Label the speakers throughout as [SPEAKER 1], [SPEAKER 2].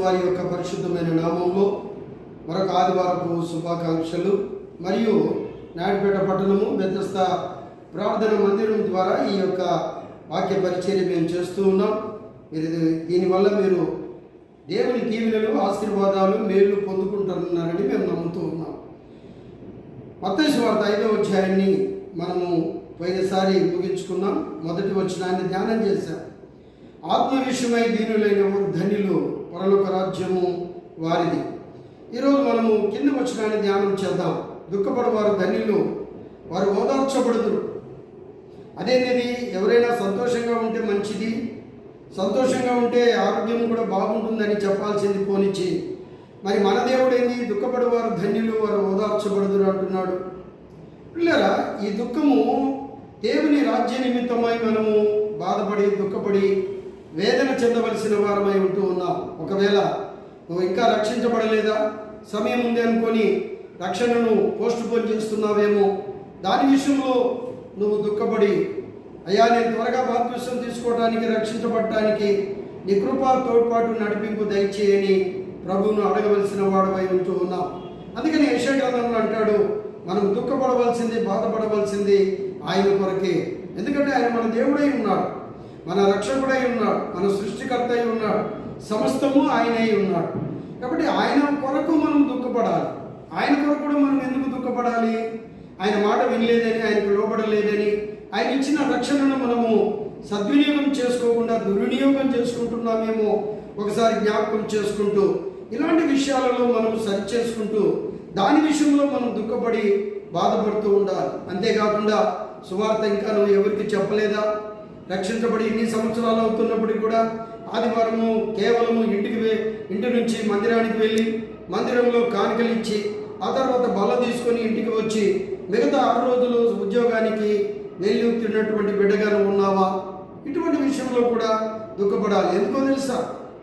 [SPEAKER 1] వారి యొక్క పరిశుద్ధమైన నామంలో మరొక ఆదివారపు శుభాకాంక్షలు మరియు నాయుడుపేట పట్టణము బెత్తస్త ప్రార్థన మందిరం ద్వారా ఈ యొక్క వాక్య పరిచర్య మేము చేస్తూ ఉన్నాం. మీరు దీనివల్ల మీరు దేవుని దీవెనలు ఆశీర్వాదాలు మేలు పొందుకుంటున్నారని మేము నమ్ముతూ ఉన్నాం. మత్తయి వార్త ఐదవ అధ్యాయాన్ని మనము పోయినసారి ముగించుకున్నాం. మొదటి వచ్చినాన్ని ధ్యానం చేశాం. ఆత్మ విషయమై దీనులైన వారు పరలోక రాజ్యము వారిది. ఈరోజు మనము కింద వచ్చినాన్ని ధ్యానం చేద్దాం. దుఃఖపడవారు ధన్యులు వారు ఓదార్చబడుదురు. అదేంటిది ఎవరైనా సంతోషంగా ఉంటే మంచిది సంతోషంగా ఉంటే ఆరోగ్యం కూడా బాగుంటుందని చెప్పాల్సింది పోనిచ్చి మరి మన దేవుడేంది దుఃఖపడు వారు ధన్యులు వారు ఓదార్చబడుదురు అంటున్నాడు. పిల్లరా ఈ దుఃఖము దేవుని రాజ్య నిమిత్తమై మనము బాధపడి దుఃఖపడి వేదన చెందవలసిన వారమై ఉంటూ ఉన్నాం. ఒకవేళ నువ్వు ఇంకా రక్షించబడలేదా? సమయం ఉంది అనుకొని రక్షణను పోస్ట్ పోన్ చేస్తున్నావేమో. దాని విషయంలో నువ్వు దుఃఖపడి అయ్యా నేను త్వరగా బాప్తిసం తీసుకోవడానికి రక్షించబడటానికి నీ తోడ్పాటు నడిపింపు దయచేయని ప్రభువును అడగవలసిన వాడమై ఉంటూ ఉన్నాం. అందుకని యశగ్రంథంలో అంటాడు మనం దుఃఖపడవలసింది బాధపడవలసింది ఆయన కొరకే. ఎందుకంటే ఆయన మన దేవుడై ఉన్నాడు. మన రక్షకుడై ఉన్నాడు మన సృష్టికర్త అయి ఉన్నాడు సమస్తము ఆయనై ఉన్నాడు. కాబట్టి ఆయన కొరకు మనం దుఃఖపడాలి. ఆయన కొరకు కూడా మనం ఎందుకు దుఃఖపడాలి? ఆయన మాట వినలేదని ఆయనకు లోబడలేదని ఆయన ఇచ్చిన రక్షణను మనము సద్వినియోగం చేసుకోకుండా దుర్వినియోగం చేసుకుంటున్నామేమో ఒకసారి జ్ఞాపకం చేసుకుంటూ ఇలాంటి విషయాలలో మనం సరి చేసుకుంటూ దాని విషయంలో మనం దుఃఖపడి బాధపడుతూ ఉండాలి. అంతేకాకుండా సువార్త ఇంకా నువ్వు ఎవరికి చెప్పలేదా? రక్షించబడి ఇన్ని సంవత్సరాలు అవుతున్నప్పటికీ కూడా ఆదివారము కేవలము ఇంటికి ఇంటి నుంచి మందిరానికి వెళ్ళి మందిరంలో కానుకలు ఇచ్చి ఆ తర్వాత బల్ల తీసుకొని ఇంటికి వచ్చి మిగతా ఆరు రోజులు ఉద్యోగానికి వెళ్ళి తిన్నటువంటి ఉన్నావా? ఇటువంటి విషయంలో కూడా దుఃఖపడాలి. ఎందుకో తెలుసా?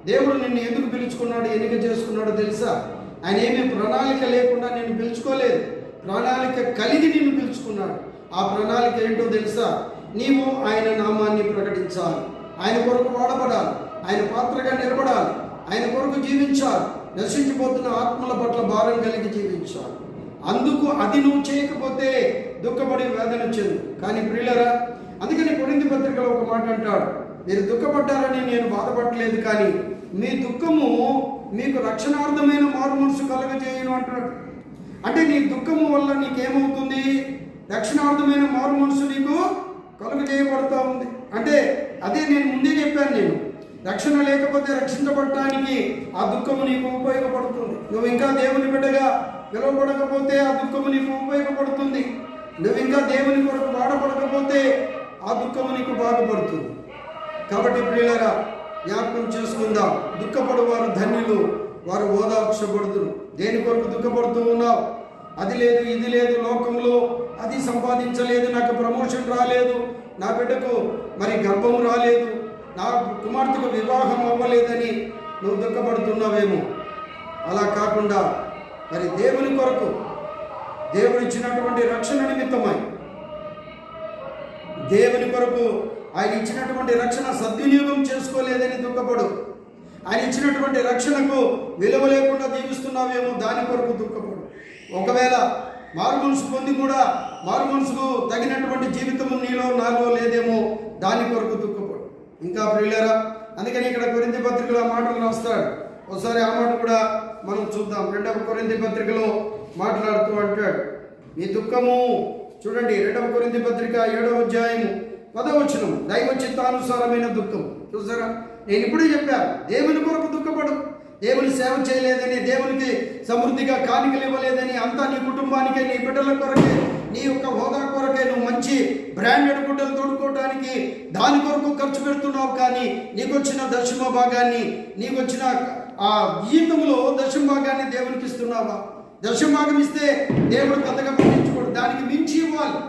[SPEAKER 1] దేవుడు నిన్ను ఎందుకు పిలుచుకున్నాడు? ఎన్నిక చేసుకున్నాడో తెలుసా? ఆయన ఏమీ ప్రణాళిక లేకుండా నిన్ను పిలుచుకోలేదు. ప్రణాళిక కలిగి నిన్ను పిలుచుకున్నాడు. ఆ ప్రణాళిక ఏంటో తెలుసా? నీవు ఆయన నామాన్ని ప్రకటించాలి. ఆయన కొరకు వాడబడాలి. ఆయన పాత్రగా నిలబడాలి. ఆయన కొరకు జీవించాలి. నశించిపోతున్న ఆత్మల పట్ల భారం కలిగి జీవించాలి. అందుకు అది నువ్వు చేయకపోతే దుఃఖపడి వేదన చెందు కానీ ప్రియులరా అందుకని కొరింది పత్రికలో ఒక మాట అంటాడు. మీరు దుఃఖపడ్డారని నేను బాధపడలేదు కానీ మీ దుఃఖము మీకు రక్షణార్థమైన మారు మనసు కలగజేయను అంటున్నాడు. అంటే నీ దుఃఖము వల్ల నీకేమవుతుంది? రక్షణార్థమైన మారు మనసు నీకు కలుగు చేయబడుతూ ఉంది. అంటే అదే నేను ముందే చెప్పాను నేను. రక్షణ లేకపోతే రక్షించబడటానికి ఆ దుఃఖము నీకు ఉపయోగపడుతుంది. నువ్వు ఇంకా దేవుని బిడ్డగా పిలువబడకపోతే ఆ దుఃఖము నీకు ఉపయోగపడుతుంది. నువ్వు ఇంకా దేవుని కొరకు వాడబడకపోతే ఆ దుఃఖము నీకు బాగుపడుతుంది. కాబట్టి ప్రియులరా జ్ఞాపకం చేసుకుందాం. దుఃఖపడువారు ధన్యులు వారు ఓదార్చబడుతురు దేని కొరకు దుఃఖపడుతూ ఉన్నావు? అది లేదు ఇది లేదు లోకంలో అది సంపాదించలేదు నాకు ప్రమోషన్ రాలేదు నా బిడ్డకు మరి గర్భం రాలేదు నా కుమార్తెకు వివాహం అవ్వలేదని నువ్వు దుఃఖపడుతున్నావేమో. అలా కాకుండా మరి దేవుని కొరకు దేవుడు ఇచ్చినటువంటి రక్షణ నిమిత్తమై దేవుని కొరకు ఆయన ఇచ్చినటువంటి రక్షణ సద్వినియోగం చేసుకోలేదని దుఃఖపడు. ఆయన ఇచ్చినటువంటి రక్షణకు విలువ లేకుండా దీవిస్తున్నావేమో దాని కొరకు దుఃఖపడు. ఒకవేళ మారు మనసు పొంది కూడా మారు మనసుకు తగినటువంటి జీవితము నీలో నాలో లేదేమో దాని కొరకు దుఃఖపడు. ఇంకా ప్రియులరా అందుకని ఇక్కడ కొరింది పత్రికలో ఆ మాటలు రాస్తాడు. ఒకసారి ఆ మాట కూడా మనం చూద్దాం. రెండవ కొరింది పత్రికలో మాట్లాడుతూ అంటాడు మీ దుఃఖము చూడండి రెండవ కొరింది పత్రిక ఏడవ అధ్యాయము పదవచనం దైవ చిత్తానుసారమైన దుఃఖం. చూసారా? నేను ఇప్పుడే చెప్పాను దేవుని కొరకు దుఃఖపడు. దేవుని సేవ చేయలేదని దేవునికి సమృద్ధిగా కానుకలు ఇవ్వలేదని అంతా నీ కుటుంబానికే నీ బిడ్డల కొరకే నీ యొక్క హోదా కొరకే నువ్వు మంచి బ్రాండెడ్ గుడ్డలు తోడుకోవడానికి దాని కొరకు ఖర్చు పెడుతున్నావు కానీ నీకు వచ్చిన దశమ భాగాన్ని నీకు వచ్చిన ఆ జీవితంలో దశమ భాగాన్ని దేవునికి ఇస్తున్నావా? దశమ భాగం ఇస్తే దేవుడు పెద్దగా పట్టించుకోడు దానికి మించి ఇవ్వాలి.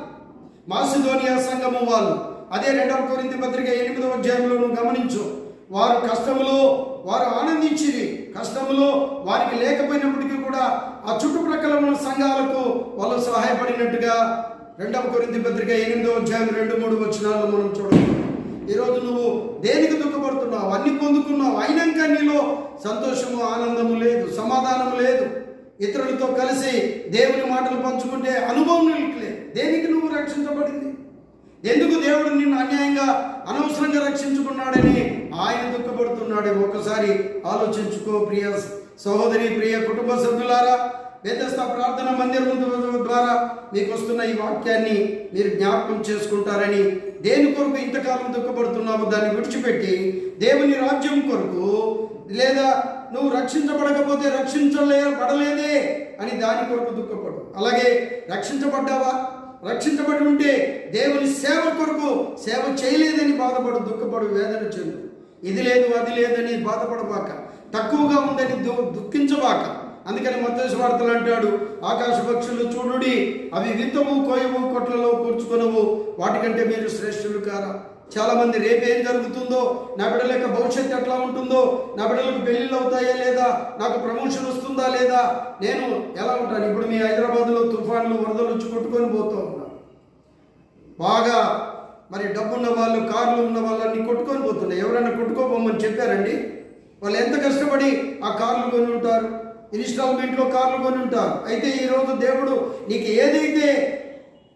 [SPEAKER 1] మాసిధోనియా సంఘము వాళ్ళు. అదే రెండవ కొరింది పత్రిక ఎనిమిదవ అధ్యాయంలో నువ్వు గమనించు. వారు కష్టములో వారు ఆనందించిరి. కష్టములో వారికి లేకపోయినప్పటికీ కూడా ఆ చుట్టుప్రక్కల ఉన్న సంఘాలకు వాళ్ళు సహాయపడినట్టుగా రెండవ కొరింది పత్రిక ఎనిమిదవ అధ్యాయం రెండు మూడు వచనాల్లో మనం చూడగలం. ఈరోజు నువ్వు దేనికి దుఃఖపడుతున్నావు? అన్ని పొందుకున్నావు. అయినాక నీలో సంతోషము ఆనందము లేదు సమాధానం లేదు. ఇతరులతో కలిసి దేవుని మాటలు పంచుకుంటే అనుభవం నీకు లేదు. దేనికి నువ్వు రక్షించబడింది? ఎందుకు దేవుడు నిన్ను అన్యాయంగా అనవసరంగా రక్షించుకున్నాడని ఆయన దుఃఖపడుతున్నాడు? ఒకసారి ఆలోచించుకో ప్రియ సహోదరి ప్రియ కుటుంబ సభ్యులారా వేదస్థ ప్రార్థన మందిరం ద్వారా మీకు వస్తున్న ఈ వాక్యాన్ని మీరు జ్ఞాపకం చేసుకుంటారని దేని కొరకు ఇంతకాలం దుఃఖపడుతున్నామో దాన్ని విడిచిపెట్టి దేవుని రాజ్యం కొరకు లేదా నువ్వు రక్షించబడకపోతే రక్షించలే పడలేదే అని దాని కొరకు దుఃఖపడు. అలాగే రక్షించబడ్డావా? రక్షించబడి ఉంటే దేవుని సేవ కొరకు సేవ చేయలేదని బాధపడు దుఃఖపడు వేదన చెందు. ఇది లేదు అది లేదని బాధపడబాక తక్కువగా ఉందని దు దుఃఖించబాక. అందుకని మత్తయి వార్తలు అంటాడు ఆకాశ పక్షులు చూడుడి అవి విత్తము కోయము కొట్లలో కూర్చుకొనవు వాటికంటే మీరు శ్రేష్ఠులు కారా? చాలా మంది రేపు ఏం జరుగుతుందో నా బిడ్డల యొక్క భవిష్యత్తు ఎట్లా ఉంటుందో నా బిడ్డలకు పెళ్ళిళ్ళు అవుతాయా లేదా నాకు ప్రమోషన్ వస్తుందా లేదా నేను ఎలా ఉంటాను? ఇప్పుడు మీ హైదరాబాద్లో తుఫాన్లు వరదలు వచ్చి కొట్టుకొని పోతూ ఉన్నాను బాగా మరి డబ్బున్న వాళ్ళు కార్లు ఉన్న వాళ్ళని కొట్టుకొని పోతున్నాయి ఎవరైనా కొట్టుకోబోమని చెప్పారండి? వాళ్ళు ఎంత కష్టపడి ఆ కార్లు కొని ఉంటారు? ఇన్స్టాల్మెంట్లో కార్లు కొని ఉంటారు. అయితే ఈరోజు దేవుడు నీకు ఏదైతే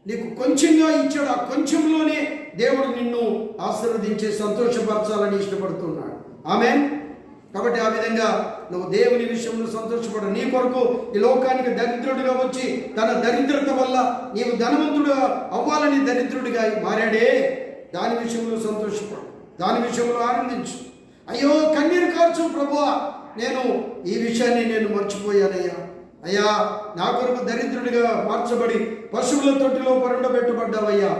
[SPEAKER 1] నీకు కొంచెంగా ఇచ్చాడు ఆ కొంచెంలోనే దేవుడు నిన్ను ఆశీర్వదించి సంతోషపరచాలని ఇష్టపడుతున్నాడు. ఆమె కాబట్టి ఆ విధంగా నువ్వు దేవుని విషయంలో సంతోషపడు. నీ కొరకు ఈ లోకానికి దరిద్రుడిగా వచ్చి తన దరిద్రత వల్ల నీవు ధనవంతుడు అవ్వాలని దరిద్రుడిగా మారాడే దాని విషయంలో సంతోషపడు. దాని విషయంలో ఆనందించు. అయ్యో కన్నీరు కార్చు ప్రభువా. నేను ఈ విషయాన్ని నేను మర్చిపోయానయ్యా. అయ్యా నా కొరకు దరిద్రుడిగా మార్చబడి పశువుల తొట్టిలో పరుండబెట్టబడ్డావయ్యా.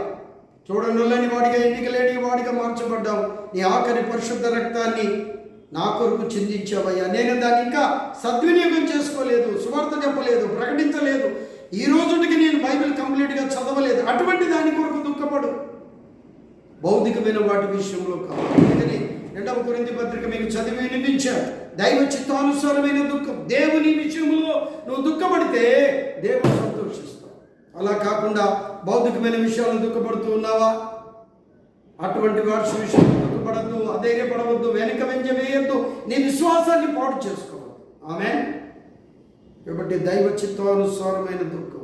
[SPEAKER 1] చూడనుల్లని వాడిగా ఎన్నిక లేని వాడిగా మార్చబడ్డావు. నీ ఆఖరి పరిశుద్ధ రక్తాన్ని నా కొరకు చిందించావయ్యా. నేను దాన్ని ఇంకా సద్వినియోగం చేసుకోలేదు సువార్త చెప్పలేదు ప్రకటించలేదు. ఈ రోజుకి నేను బైబిల్ కంప్లీట్గా చదవలేదు. అటువంటి దాని కొరకు దుఃఖపడు. భౌతికమైన వాటి విషయంలో కాదు. రెండవ కొరింది పత్రిక మీకు చదివి వినిపించాడు దైవ చిత్తానుసారమైన దుఃఖం. దేవుని విషయంలో నువ్వు దుఃఖపడితే దేవుడు సంతోషిస్తావు అలా కాకుండా భౌతికమైన విషయాలు దుఃఖపడుతూ ఉన్నావా? అటువంటి వాటి విషయంలో దుఃఖపడద్దు అధైర్యపడవద్దు వెనక వెంచ వేయద్దు. నీ విశ్వాసాన్ని పాటు చేసుకోవద్దు. ఆమె కాబట్టి దైవ చిత్తానుసారమైన దుఃఖం.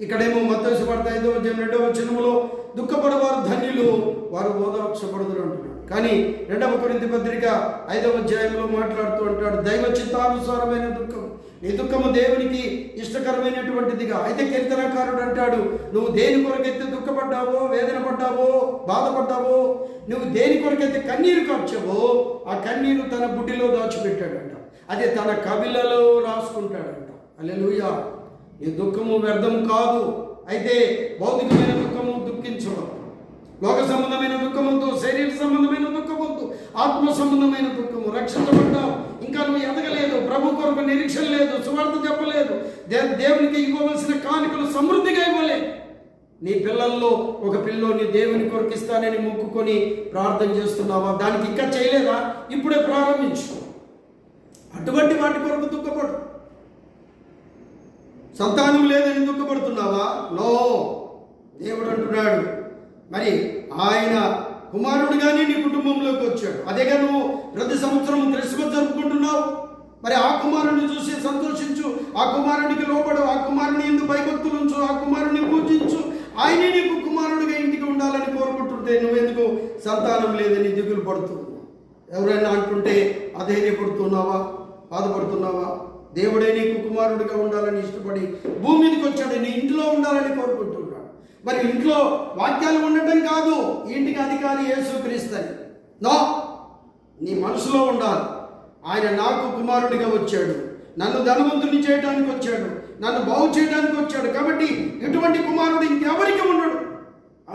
[SPEAKER 1] ఇక్కడేమో మత్తసి వార్త ఐదో అధ్యాయం రెండవ వచనములో దుఃఖపడవారు ధన్యులు వారు ఓదార్చబడదురు అంటున్నాడు. కానీ రెండవ కొరింత పత్రిక ఐదవ అధ్యాయంలో మాట్లాడుతూ అంటాడు దైవ చిత్తానుసారమైన దుఃఖం. నీ దుఃఖము దేవునికి ఇష్టకరమైనటువంటిదిగా. అయితే కీర్తనకారుడు అంటాడు నువ్వు దేని కొరకైతే దుఃఖపడ్డావో వేదన పడ్డావో బాధపడ్డావో నువ్వు దేని కొరకైతే కన్నీరు కార్చావో ఆ కన్నీరు తన బుడ్డిలో దాచిపెట్టాడంట. అది తన కవిలలో రాసుకుంటాడంట. అల్లెలుయా నీ దుఃఖము వ్యర్థం కాదు. అయితే భౌతికమైన దుఃఖము దుఃఖించవద్దు లోక సంబంధమైన దుఃఖమొద్దు శరీర సంబంధమైన దుఃఖమొద్దు ఆత్మ సంబంధమైన దుఃఖము రక్షించబడ్డావు. ఇంకా నువ్వు ఎదగలేదు ప్రభు కొరకు నిరీక్షణ లేదు సువార్త చెప్పలేదు. దేవునికి ఇవ్వవలసిన కానుకలు సమృద్ధిగా ఇవ్వలేదు నీ పిల్లల్లో ఒక పిల్లోని దేవుని కొరకు ఇస్తానని మొక్కుకొని ప్రార్థన చేస్తున్నావా? దానికి ఇంకా చేయలేదా? ఇప్పుడే ప్రారంభించు. అటువంటి వాటి కొరకు దుఃఖపడు. సంతానం లేదని దుఃఖపడుతున్నావా? నో. దేవుడు అంటున్నాడు. మరి ఆయన కుమారుడుగానే నీ కుటుంబంలోకి వచ్చాడు. అదేగా నువ్వు ప్రతి సంవత్సరం క్రిస్మస్ జరుపుకుంటున్నావు. మరి ఆ కుమారుని చూసి సంతోషించు. ఆ కుమారునికి లోపడు ఆ కుమారుని ఎందుకు భయభక్తులు ఉంచు ఆ కుమారుని పూజించు. ఆయనే నీకు కుమారుడిగా ఇంటికి ఉండాలని కోరుకుంటుంటే నువ్వెందుకు సంతానం లేదని దిగులు పడుతున్నావు? ఎవరైనా అంటుంటే అధైర్యపడుతున్నావా? బాధపడుతున్నావా? దేవుడే నీకు కుమారుడిగా ఉండాలని ఇష్టపడి భూమి మీదకి వచ్చాడు. నీ ఇంట్లో ఉండాలని కోరుకుంటున్నాడు. మరి ఇంట్లో వాక్యాలు ఉండటం కాదు. ఇంటికి అధికారి యేసుక్రీస్తని నో? నీ మనసులో ఉండాలి. ఆయన నాకు కుమారుడిగా వచ్చాడు. నన్ను ధనవంతుని చేయడానికి వచ్చాడు. నన్ను బాగు చేయడానికి వచ్చాడు. కాబట్టి ఎటువంటి కుమారుడు ఇంకెవరికి ఉండడు?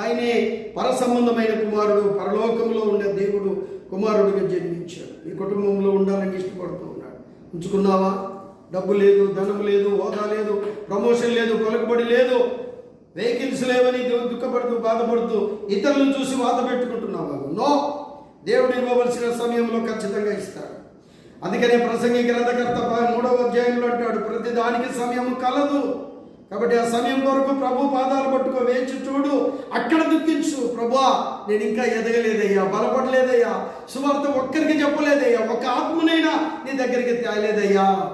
[SPEAKER 1] ఆయనే పర సంబంధమైన కుమారుడు పరలోకంలో ఉండే దేవుడు కుమారుడిగా జన్మించాడు. ఈ కుటుంబంలో ఉండాలని ఇష్టపడుతూ ఉన్నాడు. ఉంచుకున్నావా? డబ్బు లేదు ధనం లేదు హోదా లేదు ప్రమోషన్ లేదు కొలకబడి లేదు. వెహికల్స్ లేవని దుఃఖపడుతూ బాధపడుతూ ఇతరులను చూసి వాత పెట్టుకుంటున్నావా? నో. దేవుడు ఇవ్వవలసిన సమయంలో ఖచ్చితంగా ఇస్తాడు. అందుకనే ప్రసంగి గ్రంథకర్త మూడవ అధ్యాయంలో అంటాడు ప్రతి దానికి సమయం కలదు. కాబట్టి ఆ సమయం కొరకు ప్రభు పాదాలు పట్టుకో వేచి చూడు అక్కడ దుఃఖించు. ప్రభా నేను ఇంకా ఎదగలేదయ్యా బలపడలేదయ్యా సువార్త ఒక్కరికి చెప్పలేదయ్యా ఒక ఆత్మనైనా నీ దగ్గరికి తేలేదయ్యా.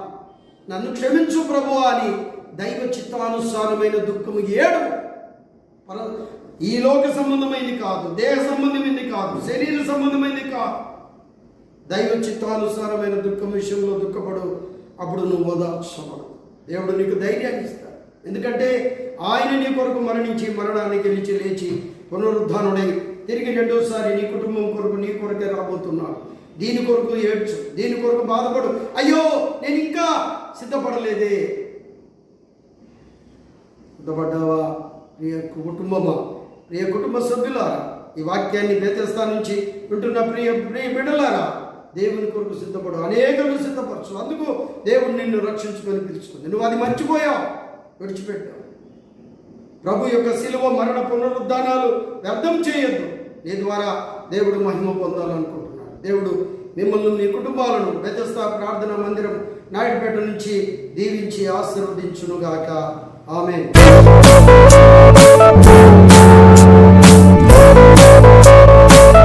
[SPEAKER 1] నన్ను క్షమించు ప్రభు అని దైవ చిత్తానుసారమైన దుఃఖము ఏడు మన ఈ లోక సంబంధమైనది కాదు దేహ సంబంధమైనది కాదు శరీర సంబంధమైనది కాదు. దైవ చిత్తానుసారమైన దుఃఖం విషయంలో దుఃఖపడు అప్పుడు నువ్వు ఓదార్చబడు దేవుడు నీకు ధైర్యాన్ని ఇస్తాడు. ఎందుకంటే ఆయన నీ కొరకు మరణించి మరణాన్ని గెలిచి లేచి పునరుద్ధానుడై తిరిగి రెండోసారి నీ కుటుంబం కొరకు నీ కొరకే రాబోతున్నాడు. దీని కొరకు ఏడ్చు దీని కొరకు బాధపడు. అయ్యో నేను ఇంకా సిద్ధపడలేదే. సిద్ధపడ్డావా? ప్రియ కుటుంబమా ప్రియ కుటుంబ సభ్యులారా ఈ వాక్యాన్ని బేతస్థా నుంచి వింటున్న ప్రియ ప్రియ బిడ్డలారా దేవుని కొరకు సిద్ధపడు అనేకలు సిద్ధపరచు. అందుకు దేవుడు నిన్ను రక్షించుకొని పిలుచుకుంది నువ్వు అది మర్చిపోయావు విడిచిపెట్టావు. ప్రభు యొక్క శిలువ మరణ పునరుద్ధానాలు వ్యర్థం చేయొద్దు. నీ ద్వారా దేవుడు మహిమ పొందాలనుకుంటున్నాడు. దేవుడు మిమ్మల్ని మీ కుటుంబాలను బెదస్థా ప్రార్థన మందిరం నాయుడుపేట నుంచి దీవించి ఆశీర్వదించునుగాక. ఆమె Música